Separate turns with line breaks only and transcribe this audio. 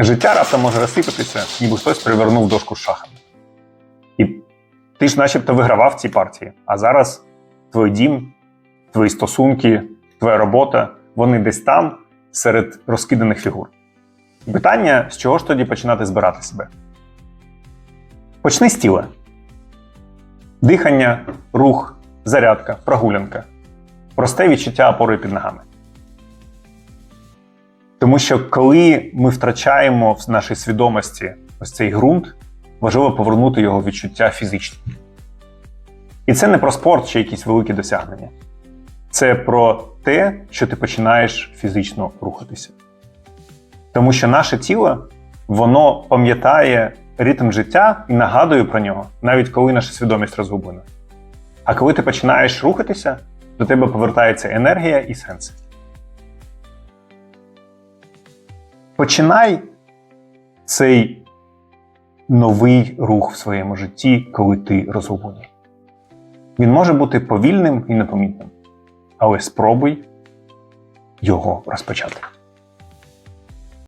Життя раптом може розсипатися, ніби хтось перевернув дошку з шахами. І ти ж начебто вигравав ці партії, а зараз твій дім, твої стосунки, твоя робота, вони десь там серед розкиданих фігур. Питання, з чого ж тоді починати збирати себе? Почни з тіла. Дихання, рух, зарядка, прогулянка. Просте відчуття опори під ногами. Тому що коли ми втрачаємо в нашій свідомості ось цей ґрунт, важливо повернути його відчуття фізично. І це не про спорт чи якісь великі досягнення. Це про те, що ти починаєш фізично рухатися. Тому що наше тіло воно пам'ятає ритм життя і нагадує про нього, навіть коли наша свідомість розгублена. А коли ти починаєш рухатися, до тебе повертається енергія і сенс. Починай цей новий рух в своєму житті, коли ти розгублений. Він може бути повільним і непомітним, але спробуй його розпочати.